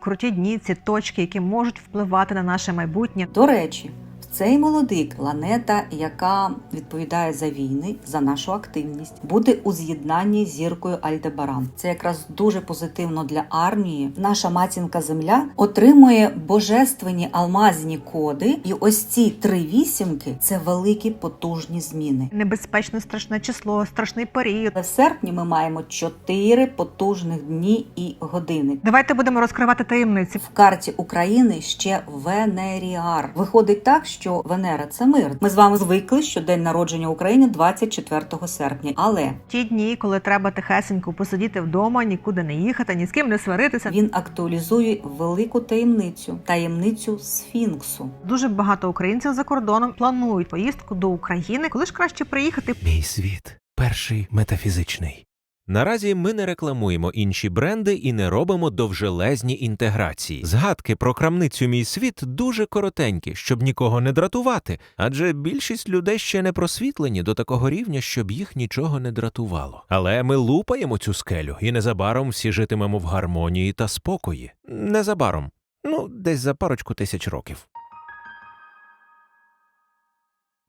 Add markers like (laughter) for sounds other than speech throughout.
Круті дні, ці точки, які можуть впливати на наше майбутнє. До речі, цей молодик планета, яка відповідає за війни, за нашу активність, буде у з'єднанні з зіркою Альдебаран. Це якраз дуже позитивно для армії. Наша матінка Земля отримує божественні алмазні коди, і ось ці три вісімки це великі потужні зміни. Небезпечне страшне число, страшний період. В серпні ми маємо чотири потужних дні і години. Давайте будемо розкривати таємниці. В карті України ще Венеріар. Виходить так, що Венера це мир. Ми з вами звикли, що день народження України 24 серпня. Але Ті дні, коли треба тихесенько посидіти вдома, нікуди не їхати, ні з ким не сваритися. він актуалізує велику таємницю таємницю Сфінксу. Дуже багато українців за кордоном планують поїздку до України. Коли ж краще приїхати? Мій світ перший метафізичний. Наразі ми не рекламуємо інші бренди і не робимо довжелезні інтеграції. Згадки про крамницю мій світ дуже коротенькі, щоб нікого не дратувати, адже більшість людей ще не просвітлені до такого рівня, щоб їх нічого не дратувало. Але ми лупаємо цю скелю, і незабаром всі житимемо в гармонії та спокої. Незабаром, ну десь за парочку тисяч років.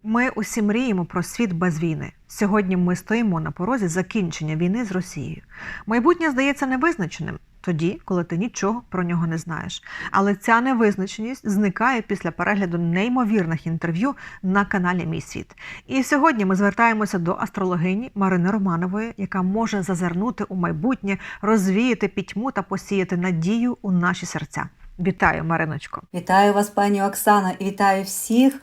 Ми усі мріємо про світ без війни. Сьогодні ми стоїмо на порозі закінчення війни з Росією. Майбутнє здається невизначеним тоді, коли ти нічого про нього не знаєш. Але ця невизначеність зникає після перегляду неймовірних інтерв'ю на каналі Мій світ. І сьогодні ми звертаємося до астрологині Марини Романової, яка може зазирнути у майбутнє, розвіяти пітьму та посіяти надію у наші серця. Вітаю, Мариночко! Вітаю вас, пані Оксана, і вітаю всіх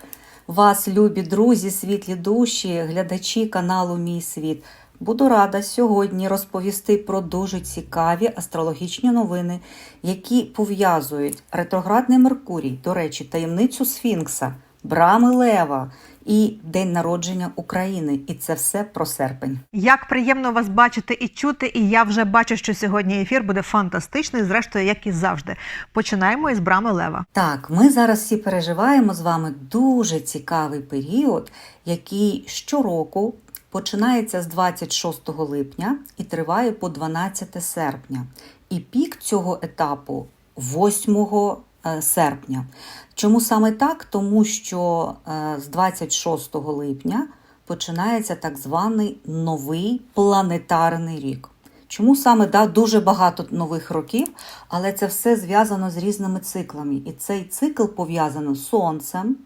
вас, любі друзі, світлі душі, глядачі каналу Мій світ. Буду рада сьогодні розповісти про дуже цікаві астрологічні новини, які пов'язують ретроградний Меркурій, до речі, таємницю Сфінкса, брами Лева і день народження України. І це все про серпень. Як приємно вас бачити і чути, і я вже бачу, що сьогодні ефір буде фантастичний, зрештою, як і завжди. Починаємо із брами Лева. Так, ми зараз всі переживаємо з вами дуже цікавий період, який щороку починається з 26 липня і триває по 12 серпня. І пік цього етапу 8 е, серпня. Чому саме так? Тому що е, з 26 липня починається так званий новий планетарний рік. Чому саме да, дуже багато нових років, але це все зв'язано з різними циклами. І цей цикл пов'язано з сонцем,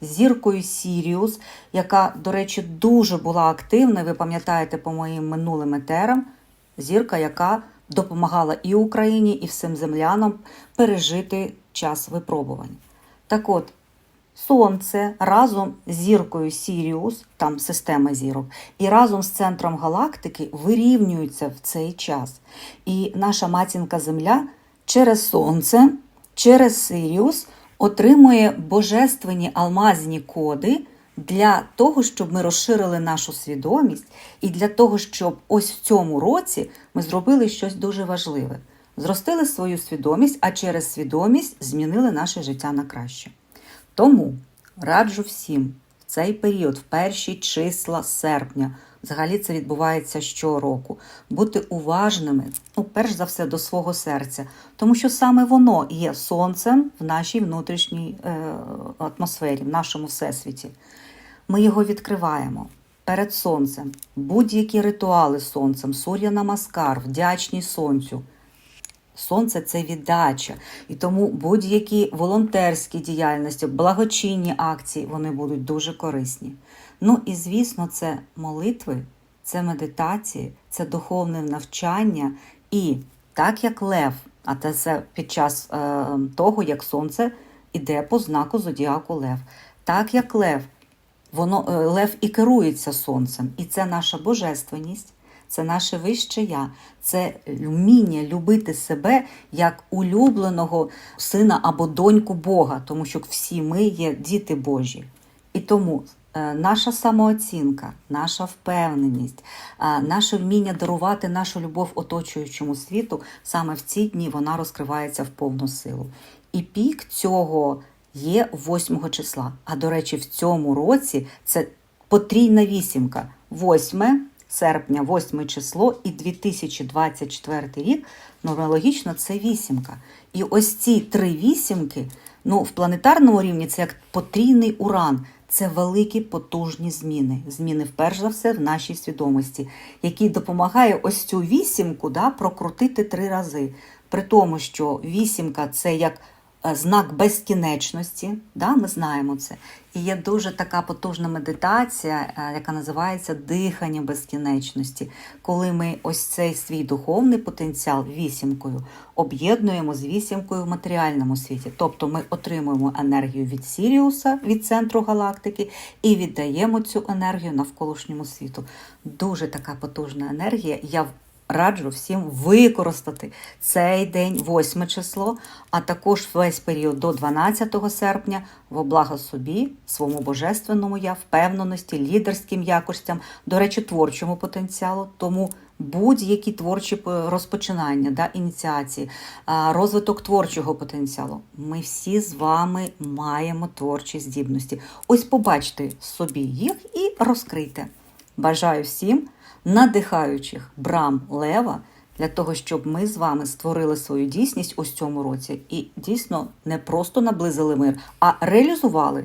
зіркою Сіріус, яка, до речі, дуже була активна. Ви пам'ятаєте по моїм минулим етерам, зірка, яка допомагала і Україні, і всім землянам пережити час випробувань. Так от, Сонце разом з зіркою Сіріус, там система зірок, і разом з центром галактики вирівнюються в цей час. І наша матінка Земля через Сонце, через Сиріус отримує божественні алмазні коди для того, щоб ми розширили нашу свідомість, і для того, щоб ось в цьому році ми зробили щось дуже важливе. Зростили свою свідомість, а через свідомість змінили наше життя на краще. Тому раджу всім в цей період, в перші числа серпня, взагалі це відбувається щороку, бути уважними, ну, перш за все, до свого серця, тому що саме воно є сонцем в нашій внутрішній е, атмосфері, в нашому всесвіті. Ми його відкриваємо. Перед сонцем будь-які ритуали сонцем, сур'я намаскар, вдячність сонцю. Сонце це віддача, і тому будь-які волонтерські діяльності, благочинні акції вони будуть дуже корисні. Ну і звісно, це молитви, це медитації, це духовне навчання. І так як лев, а це під час е, того, як сонце іде по знаку зодіаку Лев, так як лев, воно е, лев і керується сонцем, і це наша божественність це наше вище я, це вміння любити себе як улюбленого сина або доньку Бога, тому що всі ми є діти Божі. І тому е, наша самооцінка, наша впевненість, е, наше вміння дарувати нашу любов оточуючому світу, саме в ці дні вона розкривається в повну силу. І пік цього є 8 числа. А до речі, в цьому році це потрійна вісімка: 8, серпня, 8 число і 2024 рік, нумерологічно це вісімка. І ось ці три вісімки, ну, в планетарному рівні це як потрійний уран. Це великі потужні зміни. Зміни, вперше за все, в нашій свідомості, який допомагає ось цю вісімку да, прокрутити три рази. При тому, що вісімка це як знак безкінечності, да, ми знаємо це. І є дуже така потужна медитація, е, яка називається дихання безкінечності, коли ми ось цей свій духовний потенціал вісімкою об'єднуємо з вісімкою в матеріальному світі. Тобто ми отримуємо енергію від Сіріуса, від центру галактики, і віддаємо цю енергію навколишньому світу. Дуже така потужна енергія. Я раджу всім використати цей день, 8 число, а також весь період до 12 серпня во благо собі, своєму божественному я, впевненості, лідерським якостям, до речі, творчому потенціалу. Тому будь-які творчі е, розпочинання, да, ініціації, розвиток творчого потенціалу. Ми всі з вами маємо творчі здібності. Ось побачте собі їх і розкрийте. Бажаю всім надихаючих брам лева для того, щоб ми з вами створили свою дійсність у цьому році і дійсно не просто наблизили мир, а реалізували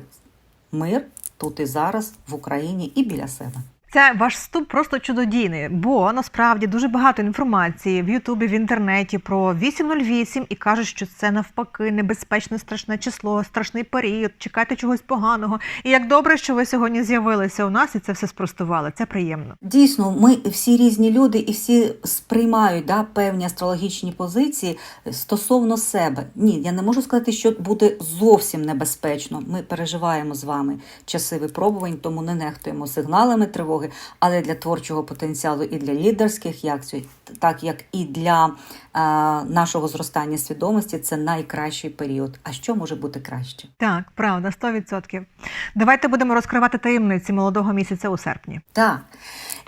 мир тут і зараз в Україні і біля себе. Це ваш вступ просто чудодійний, бо насправді дуже багато інформації в Ютубі, в інтернеті про 808 і кажуть, що це навпаки небезпечне страшне число, страшний період, чекайте чогось поганого. І як добре, що ви сьогодні з'явилися у нас і це все спростували. Це приємно. Дійсно, ми всі різні люди і всі сприймають да, певні астрологічні позиції стосовно себе. Ні, я не можу сказати, що буде зовсім небезпечно. Ми переживаємо з вами часи випробувань, тому не нехтуємо сигналами тривоги, але для творчого потенціалу і для лідерських якцій, так як і для е, нашого зростання свідомості, це найкращий період. А що може бути краще? Так, правда, 100%. Давайте будемо розкривати таємниці молодого місяця у серпні. Так.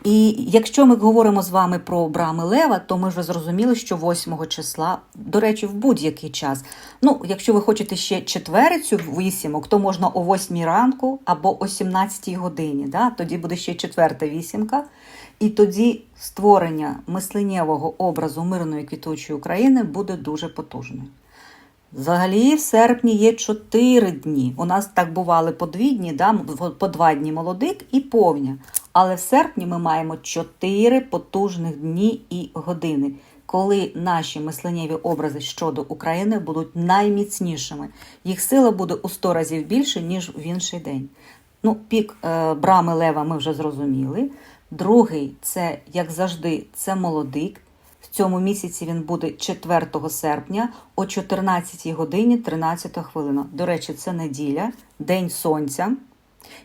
І якщо ми говоримо з вами про брами Лева, то ми вже зрозуміли, що 8 числа, до речі, в будь-який час. Ну, якщо ви хочете ще четверицю вісімок, то можна о 8 ранку або о 17 годині. Да? Тоді буде ще четверта вісімка. І тоді створення мисленнєвого образу мирної квітучої України буде дуже потужним. Взагалі, в серпні є 4 дні. У нас так бували по дві дні, да? по два дні молодик і повня. Але в серпні ми маємо 4 потужних дні і години, коли наші мисленнєві образи щодо України будуть найміцнішими. Їх сила буде у 100 разів більше, ніж в інший день. Ну, пік е, брами Лева ми вже зрозуміли. Другий це, як завжди, це молодик. В цьому місяці він буде 4 серпня о 14 годині 13 хвилина. До речі, це неділя, День Сонця.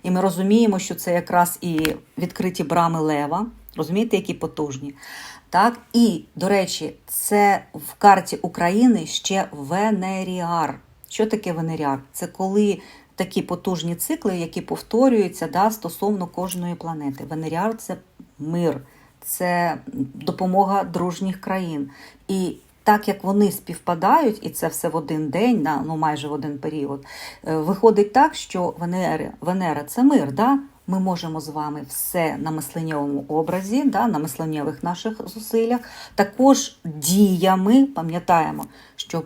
І ми розуміємо, що це якраз і відкриті брами Лева. Розумієте, які потужні. Так, і, до речі, це в карті України ще Венеріар. Що таке Венеріар? Це коли такі потужні цикли, які повторюються да, стосовно кожної планети. Венеріар це мир, це допомога дружніх країн. І так як вони співпадають, і це все в один день, на, ну майже в один період, е, виходить так, що Венера, Венера це мир. Да? Ми можемо з вами все на мисленнєвому образі, да, на мисленнєвих наших зусиллях, також діями пам'ятаємо, що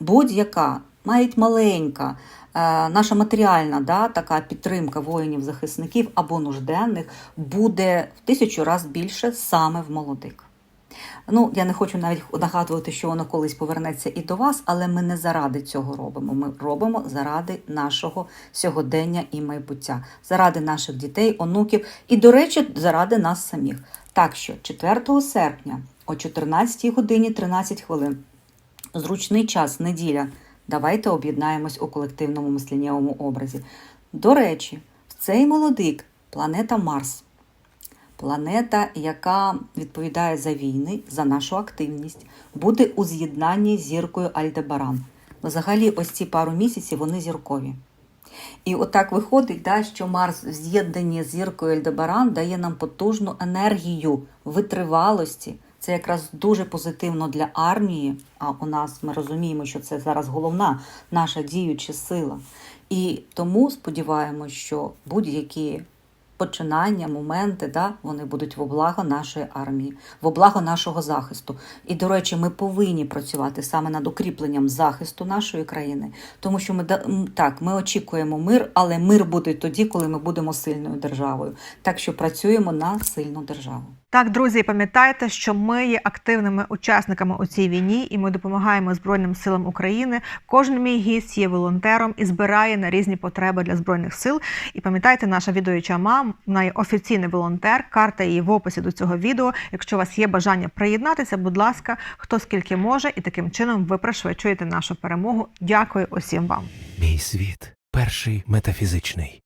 будь-яка, навіть маленька, наша матеріальна да, така підтримка воїнів-захисників або нужденних буде в тисячу разів більше саме в молодик. Ну, я не хочу навіть нагадувати, що воно колись повернеться і до вас, але ми не заради цього робимо. Ми робимо заради нашого сьогодення і майбуття, заради наших дітей, онуків і, до речі, заради нас самих. Так що 4 серпня о 14 годині 13 хвилин, зручний час, неділя. Давайте об'єднаємось у колективному мисленнєвому образі. До речі, в цей молодик планета Марс. Планета, яка відповідає за війни, за нашу активність, буде у з'єднанні з зіркою Альдебаран. Взагалі, ось ці пару місяців вони зіркові. І отак виходить, да, що Марс в з'єднанні з зіркою Альдебаран дає нам потужну енергію витривалості. Це якраз дуже позитивно для армії. А у нас ми розуміємо, що це зараз головна наша діюча сила. І тому сподіваємось, що будь-які починання, моменти, да, вони будуть во благо нашої армії, во благо нашого захисту. І, до речі, ми повинні працювати саме над укріпленням захисту нашої країни, тому що ми так, ми очікуємо мир, але мир буде тоді, коли ми будемо сильною державою. Так що працюємо на сильну державу. Так, друзі, пам'ятайте, що ми є активними учасниками у цій війні, і ми допомагаємо Збройним силам України. Кожен мій гість є волонтером і збирає на різні потреби для збройних сил. І пам'ятайте, наша відеоюча мам, вона є офіційний волонтер. Карта її в описі до цього відео. Якщо у вас є бажання приєднатися, будь ласка, хто скільки може, і таким чином ви пришвидшуєте нашу перемогу. Дякую усім вам. Мій світ перший метафізичний.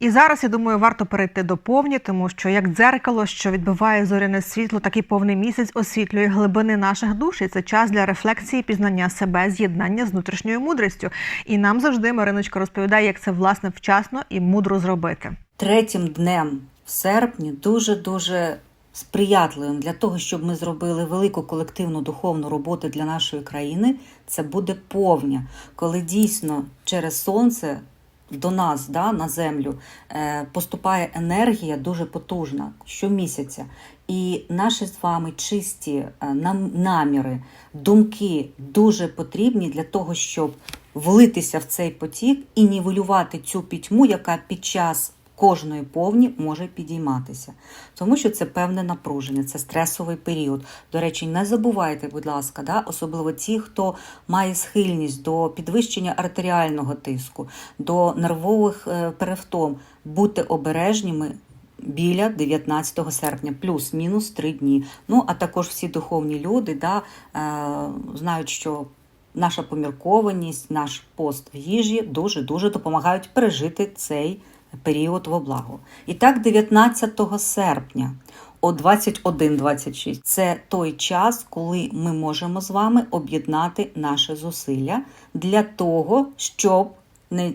І зараз я думаю, варто перейти до повні, тому що як дзеркало, що відбиває зоряне світло, такий повний місяць освітлює глибини наших душ. І це час для рефлексії, пізнання себе, з'єднання з внутрішньою мудрістю. І нам завжди Мариночка розповідає, як це власне вчасно і мудро зробити. Третім днем в серпні дуже дуже сприятливим для того, щоб ми зробили велику колективну духовну роботу для нашої країни. Це буде повня, коли дійсно через сонце. До нас, да, на землю, е, поступає енергія дуже потужна щомісяця. І наші з вами чисті е, нам- наміри, думки дуже потрібні для того, щоб влитися в цей потік і нівелювати цю пітьму, яка під час кожної повні може підійматися. Тому що це певне напруження, це стресовий період. До речі, не забувайте, будь ласка, да, особливо ті, хто має схильність до підвищення артеріального тиску, до нервових е, перевтом. Будьте обережніми. Біля 19 серпня, плюс-мінус три дні. Ну а також всі духовні люди да, е, знають, що наша поміркованість, наш пост в їжі дуже дуже допомагають пережити цей період во благо. І так, 19 серпня о 21.26 це той час, коли ми можемо з вами об'єднати наші зусилля для того, щоб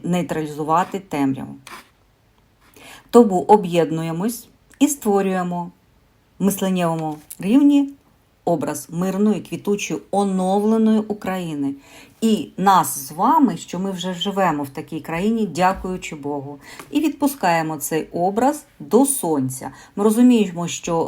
нейтралізувати темряву. Тому об'єднуємось і створюємо в мисленнєвому рівні образ мирної, квітучої, оновленої України. І нас з вами, що ми вже живемо в такій країні, дякуючи Богу, і відпускаємо цей образ до сонця. Ми розуміємо, що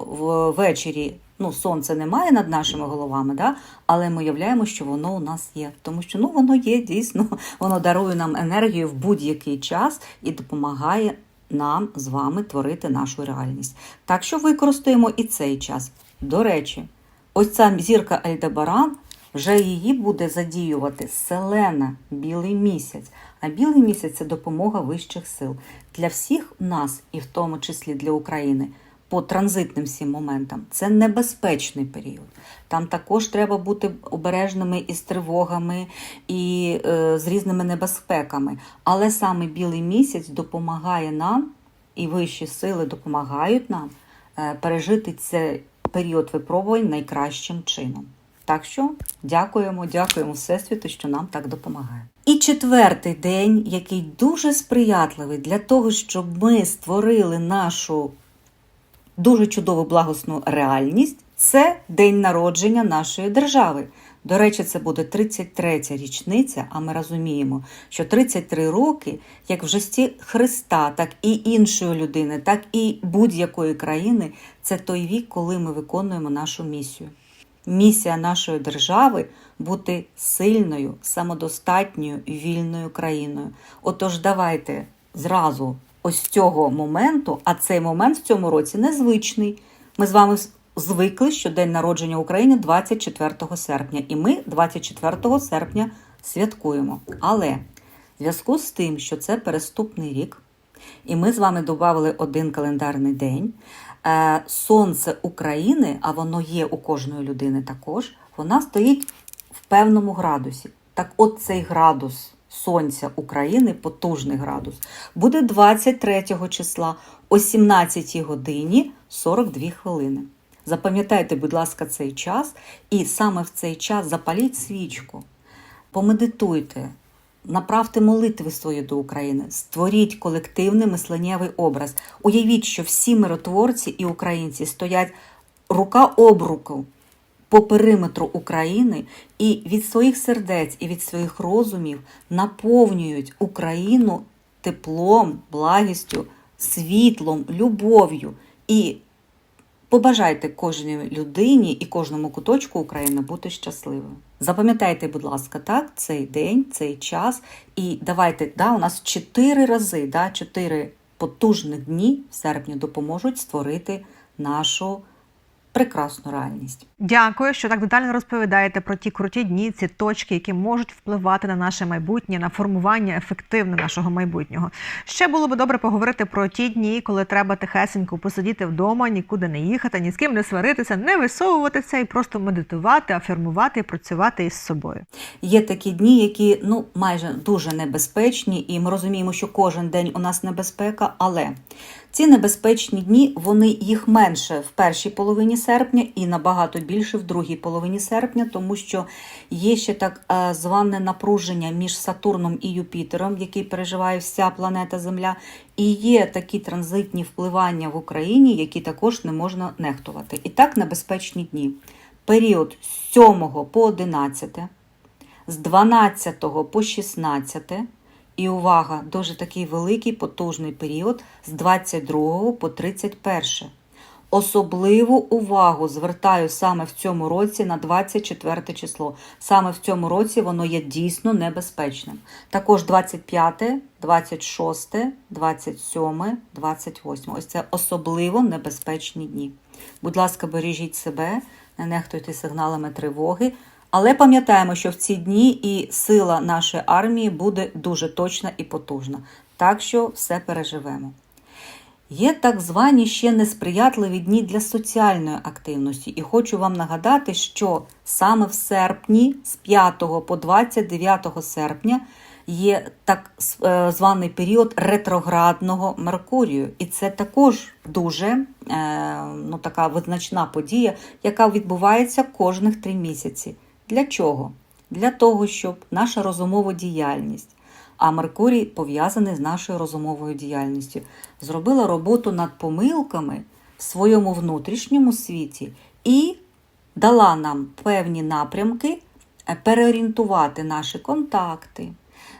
ввечері ну, сонце немає над нашими головами, да? але ми уявляємо, що воно у нас є. Тому що ну, воно є дійсно, (laughs) воно дарує нам енергію в будь-який час і допомагає нам з вами творити нашу реальність. Так що використаємо і цей час. До речі, ось ця зірка Альдебаран, вже її буде задіювати Селена, білий місяць. А білий місяць це допомога вищих сил для всіх нас, і в тому числі для України. По транзитним всім моментам це небезпечний період. Там також треба бути обережними із тривогами і е, з різними небезпеками. Але саме білий місяць допомагає нам, і вищі сили допомагають нам е, пережити цей період випробувань найкращим чином. Так що дякуємо, дякуємо Всесвіту, що нам так допомагає. І четвертий день, який дуже сприятливий для того, щоб ми створили нашу дуже чудову благосну реальність, це день народження нашої держави. До речі, це буде 33-я річниця, а ми розуміємо, що 33 роки, як в житті Христа, так і іншої людини, так і будь-якої країни, це той вік, коли ми виконуємо нашу місію. Місія нашої держави бути сильною, самодостатньою вільною країною. Отож, давайте зразу ось цього моменту, а цей момент в цьому році незвичний. Ми з вами звикли, що день народження України 24 серпня, і ми 24 серпня святкуємо. Але в зв'язку з тим, що це переступний рік, і ми з вами додали один календарний день. е, Сонце України, а воно є у кожної людини також, вона стоїть в певному градусі. Так от цей градус Сонця України, потужний градус, буде 23 числа о 17 годині 42 хвилини. Запам'ятайте, будь ласка, цей час, і саме в цей час запаліть свічку, помедитуйте, направте молитви свої до України, створіть колективний мисленнєвий образ. Уявіть, що всі миротворці і українці стоять рука об руку по периметру України і від своїх сердець і від своїх розумів наповнюють Україну теплом, благістю, світлом, любов'ю і побажайте кожній людині і кожному куточку України бути щасливим. Запам'ятайте, будь ласка, так, цей день, цей час, і давайте, да, у нас чотири рази, да, потужних дні в серпні допоможуть створити нашу прекрасну реальність. Дякую, що так детально розповідаєте про ті круті дні, ці точки, які можуть впливати на наше майбутнє, на формування ефективне нашого майбутнього. Ще було би добре поговорити про ті дні, коли треба тихесенько посидіти вдома, нікуди не їхати, ні з ким не сваритися, не висовуватися і просто медитувати, афірмувати і працювати із собою. Є такі дні, які ну майже дуже небезпечні, і ми розуміємо, що кожен день у нас небезпека, але ці небезпечні дні вони їх менше в першій половині серпня і набагато більше в другій половині серпня, тому що є ще так е, зване напруження між Сатурном і Юпітером, який переживає вся планета Земля, і є такі транзитні впливання в Україні, які також не можна нехтувати. І так небезпечні дні. Період з 7 по 11, з 12 по 16, і увага, дуже такий великий потужний період з 22 по 31. Особливу увагу звертаю саме в цьому році на 24 число. Саме в цьому році воно є дійсно небезпечним. Також 25, 26, 27, 28. Ось це особливо небезпечні дні. Будь ласка, бережіть себе, не нехтуйте сигналами тривоги. Але пам'ятаємо, що в ці дні і сила нашої армії буде дуже точна і потужна. Так що все переживемо. Є так звані ще несприятливі дні для соціальної активності, і хочу вам нагадати, що саме в серпні, з 5 по 29 серпня, є так е, званий період ретроградного Меркурію. І це також дуже е, ну, така визначна подія, яка відбувається кожних три місяці. Для чого? Для того, щоб наша розумова діяльність, а Меркурій пов'язаний з нашою розумовою діяльністю, зробила роботу над помилками в своєму внутрішньому світі і дала нам певні напрямки переорієнтувати наші контакти,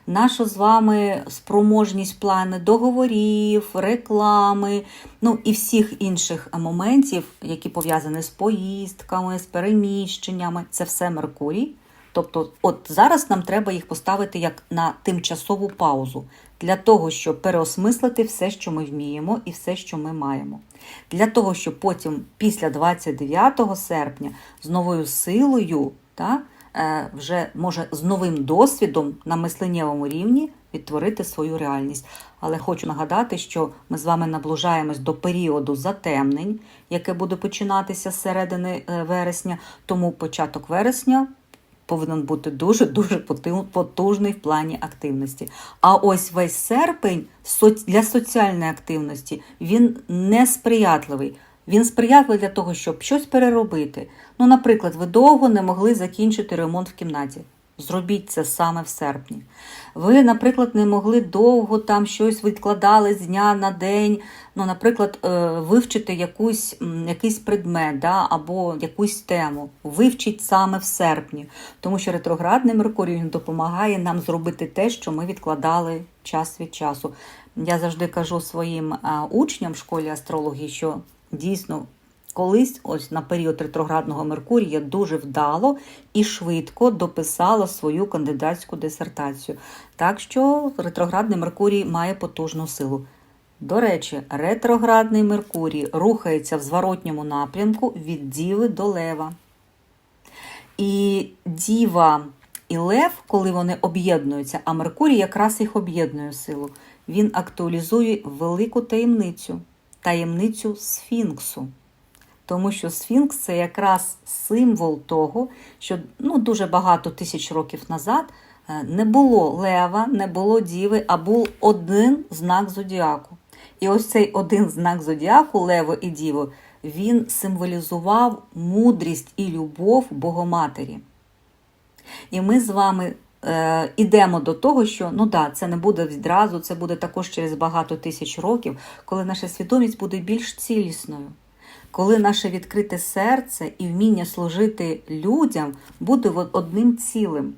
нашу з вами спроможність плани договорів, реклами, ну і всіх інших моментів, які пов'язані з поїздками, з переміщеннями. Це все Меркурій. Тобто, от зараз нам треба їх поставити як на тимчасову паузу для того, щоб переосмислити все, що ми вміємо, і все, що ми маємо. Для того, щоб потім, після 29 серпня, з новою силою, та, вже може з новим досвідом на мисленнєвому рівні відтворити свою реальність. Але хочу нагадати, що ми з вами наближаємось до періоду затемнень, яке буде починатися з середини е, вересня, тому початок вересня повинен бути дуже-дуже потужний в плані активності. А ось весь серпень для соціальної активності він несприятливий. Він сприятливий для того, щоб щось переробити. Ну, наприклад, ви довго не могли закінчити ремонт в кімнаті. Зробіть це саме в серпні. Ви, наприклад, не могли довго там щось відкладали з дня на день. Ну, наприклад, е, вивчити якусь, якийсь предмет да, або якусь тему. Вивчіть саме в серпні, тому що ретроградний Меркурій він допомагає нам зробити те, що ми відкладали час від часу. Я завжди кажу своїм учням в школі астрології, що дійсно колись, ось на період ретроградного Меркурія, дуже вдало і швидко дописала свою кандидатську дисертацію. Так що ретроградний Меркурій має потужну силу. До речі, ретроградний Меркурій рухається в зворотньому напрямку від Діви до Лева. І Діва і Лев, коли вони об'єднуються, а Меркурій якраз їх об'єднує силу, він актуалізує велику таємницю, таємницю Сфінксу. Тому що Сфінкс це якраз символ того, що ну, дуже багато тисяч років назад е, не було лева, не було діви, а був один знак зодіаку. І ось цей один знак зодіаку, лево і діво, він символізував мудрість і любов Богоматері. І ми з вами е, ідемо до того, що ну да, це не буде відразу, це буде також через багато тисяч років, коли наша свідомість буде більш цілісною коли наше відкрите серце і вміння служити людям буде одним цілим.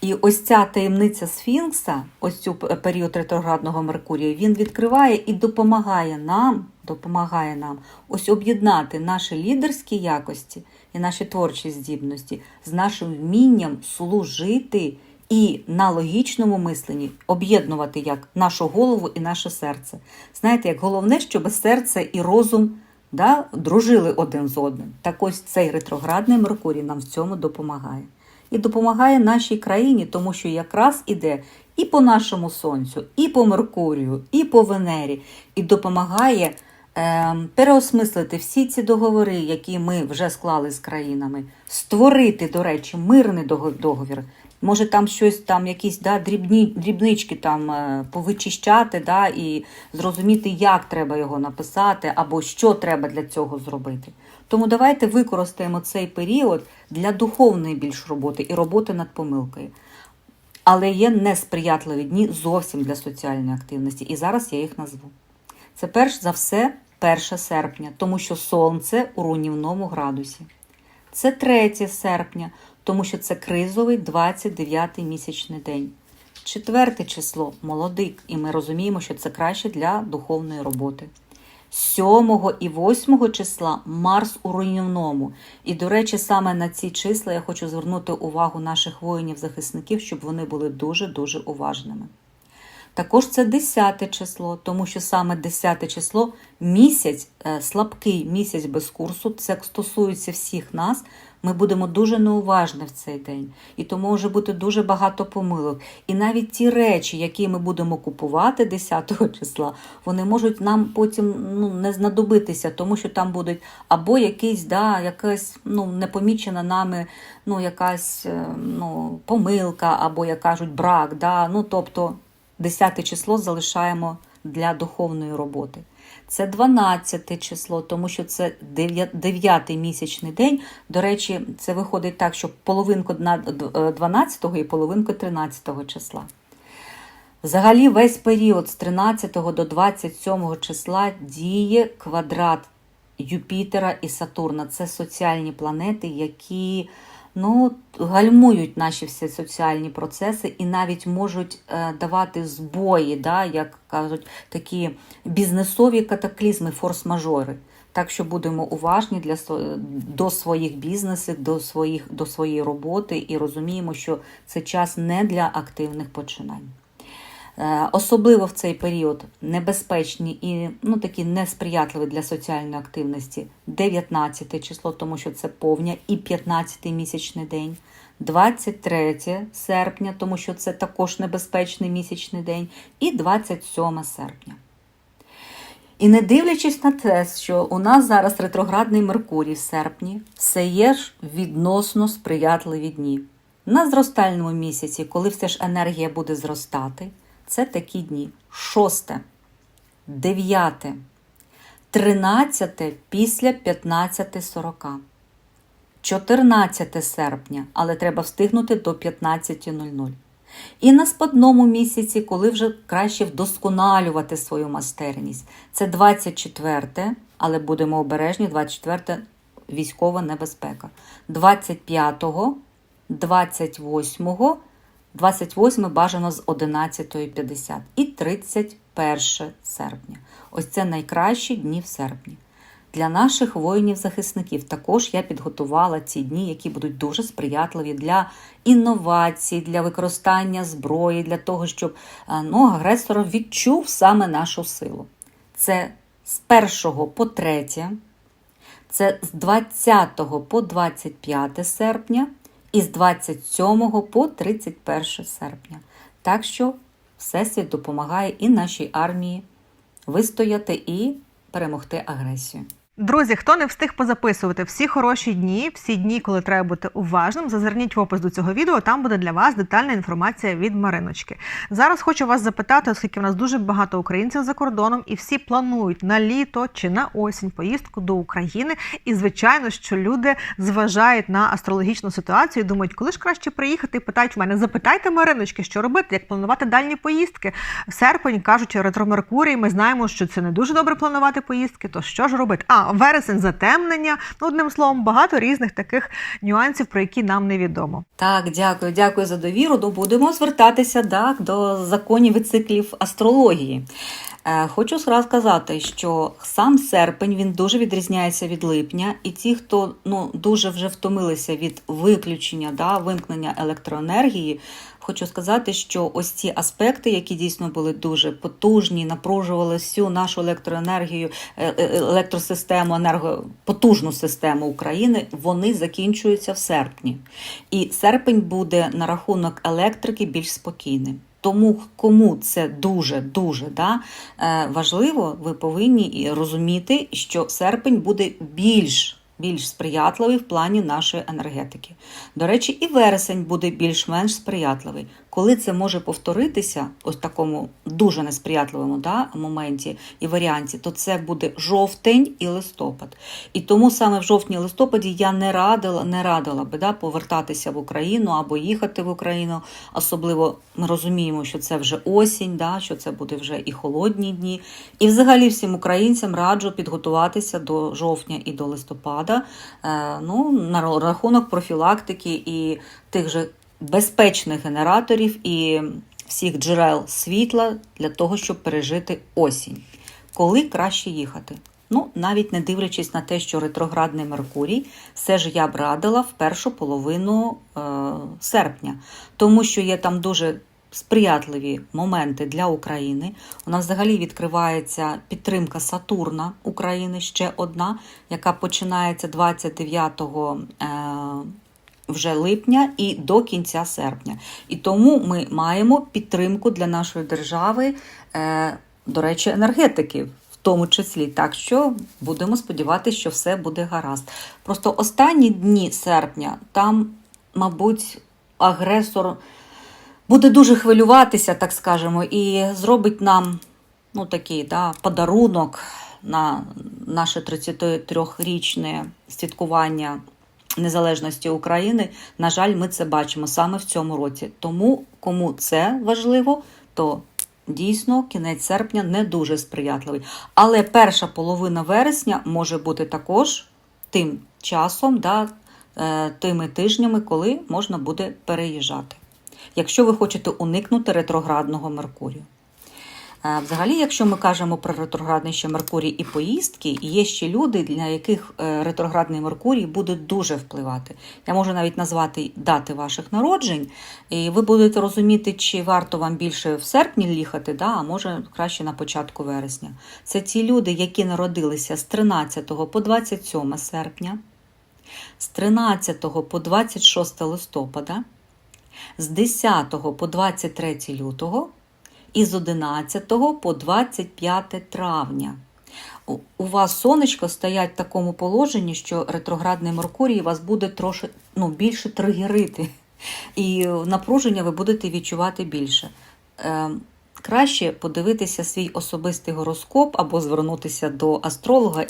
І ось ця таємниця Сфінкса, ось цю період ретроградного Меркурія, він відкриває і допомагає нам, допомагає нам ось об'єднати наші лідерські якості і наші творчі здібності з нашим вмінням служити і на логічному мисленні об'єднувати як нашу голову і наше серце. Знаєте, як головне, щоб серце і розум да, дружили один з одним. Так ось цей ретроградний Меркурій нам в цьому допомагає. І допомагає нашій країні, тому що якраз іде і по нашому сонцю, і по Меркурію, і по Венері, і допомагає переосмислити всі ці договори, які ми вже склали з країнами, створити, до речі, мирний договір. Може, там щось, там якісь да, дрібні, дрібнички там е, повичищати, да, і зрозуміти, як треба його написати, або що треба для цього зробити. Тому давайте використаємо цей період для духовної більш роботи і роботи над помилкою. Але є несприятливі дні зовсім для соціальної активності, і зараз я їх назву. Це перш за все 1 серпня, тому що сонце у руйнівному градусі. Це 3 серпня, тому що це кризовий 29-й місячний день. Четверте число молодик, і ми розуміємо, що це краще для духовної роботи. 7 і 8 числа Марс у руйнівному. І, до речі, саме на ці числа я хочу звернути увагу наших воїнів-захисників, щоб вони були дуже-дуже уважними. Також це 10 число, тому що саме 10 число місяць, е, слабкий місяць без курсу, це стосується всіх нас. Ми будемо дуже неуважні в цей день, і тому може бути дуже багато помилок. І навіть ті речі, які ми будемо купувати 10 (laughs) числа, вони можуть нам потім ну, не знадобитися, тому що там будуть або якийсь, да, якась ну, непомічена нами ну, якась е, ну, помилка, або, як кажуть, брак. Да? Ну, тобто 10 число залишаємо для духовної роботи. Це 12 число, тому що це 9 місячний день. До речі, це виходить так, що половинку на 12 і половинку 13 числа. Взагалі, весь період з 13 до 27 числа діє квадрат Юпітера і Сатурна. Це соціальні планети, які ну, гальмують наші всі соціальні процеси і навіть можуть е, давати збої, да, як кажуть, такі бізнесові катаклізми, форс-мажори. Так що будемо уважні для, до своїх бізнесів, до, своїх, до своєї роботи і розуміємо, що це час не для активних починань. Е, Особливо в цей період небезпечні і ну, такі несприятливі для соціальної активності 19 число, тому що це повня, і 15 місячний день, 23 серпня, тому що це також небезпечний місячний день, і 27 серпня. І не дивлячись на те, що у нас зараз ретроградний Меркурій в серпні, все є ж відносно сприятливі дні. На зростальному місяці, коли все ж енергія буде зростати, це такі дні: 6, 9, 13 після 15.40, 14 серпня, але треба встигнути до 15.00. І на спадному місяці, коли вже краще вдосконалювати свою майстерність. Це 24, але будемо обережні, 24 військова небезпека. 25, 28, 28 бажано з 11.50 і 31 серпня. Ось це найкращі дні в серпні. Для наших воїнів-захисників також я підготувала ці дні, які будуть дуже сприятливі для інновацій, для використання зброї, для того, щоб е, ну, агресор відчув саме нашу силу. Це з 1 по 3, це з 20 по 25 серпня і з 27 по 31 серпня. Так що Всесвіт допомагає і нашій армії вистояти і перемогти агресію. Друзі, хто не встиг позаписувати всі хороші дні, всі дні, коли треба бути уважним, зазирніть в опис до цього відео. Там буде для вас детальна інформація від Мариночки. Зараз хочу вас запитати, оскільки в нас дуже багато українців за кордоном, і всі планують на літо чи на осінь поїздку до України. І звичайно, що люди зважають на астрологічну ситуацію, і думають, коли ж краще приїхати, і питають в мене, запитайте Мариночки, що робити, як планувати дальні поїздки. В Серпень кажуть, ретро Меркурій. Ми знаємо, що це не дуже добре планувати поїздки. То що ж робити? А вересень затемнення. Ну, одним словом, багато різних таких нюансів, про які нам невідомо. Так, дякую, дякую за довіру. Ну, будемо звертатися так, до законів і циклів астрології. Е, Хочу сказати, що сам серпень він дуже відрізняється від липня, і ті, хто ну дуже вже втомилися від виключення, да, вимкнення електроенергії. Хочу сказати, що ось ці аспекти, які дійсно були дуже потужні, напружували всю нашу електроенергію, е, е, електросистему, енерго, потужну систему України, вони закінчуються в серпні. І серпень буде на рахунок електрики більш спокійним. Тому кому це дуже дуже да, е, важливо, ви повинні розуміти, що серпень буде більш, більш сприятливий в плані нашої енергетики. До речі, і вересень буде більш-менш сприятливий. Коли це може повторитися, ось в такому дуже несприятливому да, моменті і варіанті, то це буде жовтень і листопад. І тому саме в жовтні листопаді я не радила, не радила би да, повертатися в Україну або їхати в Україну. Особливо ми розуміємо, що це вже осінь, да, що це буде вже і холодні дні. І взагалі всім українцям раджу підготуватися до жовтня і до листопада е, ну, на рахунок профілактики і тих же безпечних генераторів і всіх джерел світла для того, щоб пережити осінь. Коли краще їхати? Ну, навіть не дивлячись на те, що ретроградний Меркурій, все ж я б радила в першу половину е, серпня, тому що є там дуже сприятливі моменти для України. У нас взагалі відкривається підтримка Сатурна України ще одна, яка починається 29 е, вже липня і до кінця серпня. І тому ми маємо підтримку для нашої держави, е, до речі, енергетики. В тому числі, так що будемо сподіватися, що все буде гаразд. Просто останні дні серпня там, мабуть, агресор буде дуже хвилюватися, так скажемо, і зробить нам ну, такий да, подарунок на наше 33-річне святкування незалежності України. На жаль, ми це бачимо саме в цьому році. Тому, кому це важливо, то дійсно кінець серпня не дуже сприятливий. Але перша половина вересня може бути також тим часом, да, е, тими тижнями, коли можна буде переїжджати. Якщо ви хочете уникнути ретроградного Меркурію. Взагалі, якщо ми кажемо про ретроградний ще Меркурій і поїздки, є ще люди, для яких е, ретроградний Меркурій буде дуже впливати. Я можу навіть назвати дати ваших народжень, і ви будете розуміти, чи варто вам більше в серпні їхати, да, а може краще на початку вересня. Це ті люди, які народилися з 13 по 27 серпня, з 13 по 26 листопада, з 10 по 23 лютого і з 11 по 25 травня. У- У вас сонечко стоять в такому положенні, що ретроградний Меркурій вас буде трошки ну, більше тригерити, і напруження ви будете відчувати більше. Е, краще подивитися свій особистий гороскоп або звернутися до астролога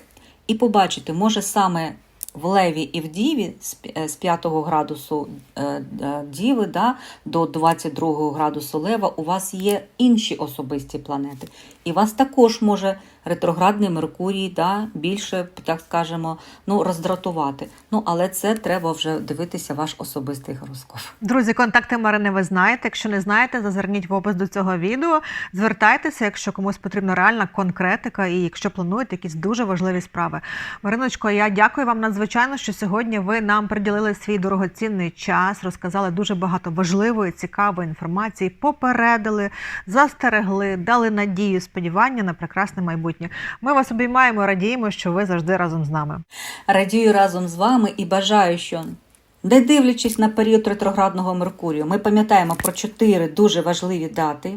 і побачити, може саме в Леві і в Діві з пі- е, з 5 градусу е, е, Діви да, до 22 градусу Лева у вас є інші особисті планети. І вас також може ретроградний Меркурій да, більше, так скажемо, ну, роздратувати. Ну, але це треба вже дивитися ваш особистий гороскоп. Друзі, контакти Марини ви знаєте. Якщо не знаєте, зазирніть в опис до цього відео. Звертайтеся, якщо комусь потрібна реальна конкретика, і якщо плануєте якісь дуже важливі справи. Мариночко, я дякую вам надзвичайно, що сьогодні ви нам приділили свій дорогоцінний час, розказали дуже багато важливої, цікавої інформації, попередили, застерегли, дали надію, сподівання на прекрасне майбутнє. Ми вас обіймаємо, радіємо, що ви завжди разом з нами. Радію разом з вами і бажаю, що не дивлячись на період ретроградного Меркурію, ми пам'ятаємо про чотири дуже важливі дати,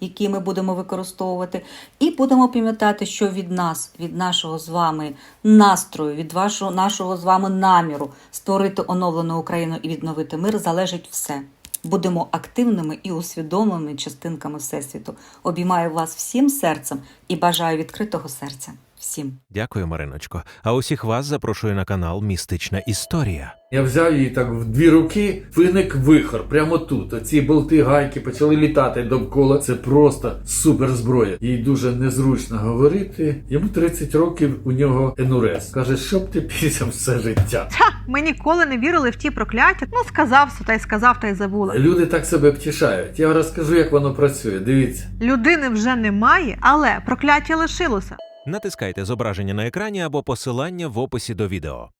які ми будемо використовувати, і будемо пам'ятати, що від нас, від нашого з вами настрою, від вашого нашого з вами наміру створити оновлену Україну і відновити мир залежить все. Будемо активними і усвідомленими частинками Всесвіту. Обіймаю вас всім серцем і бажаю відкритого серця. Всім. Дякую, Мариночко. А усіх вас запрошую на канал Містична Історія. Я взяв її так в дві руки, виник вихор прямо тут. Оці болти гайки почали літати довкола. Це просто супер зброя. Їй дуже незручно говорити. Йому 30 років, у нього енурез. Каже, щоб ти пісям все життя. Та, ми ніколи не вірили в ті прокляття. Ну, сказав все, та й сказав, та й забула. Люди так себе втішають. Я розкажу, як воно працює. Дивіться. Людини вже немає, але прокляття лишилося. Натискайте зображення на екрані або посилання в описі до відео.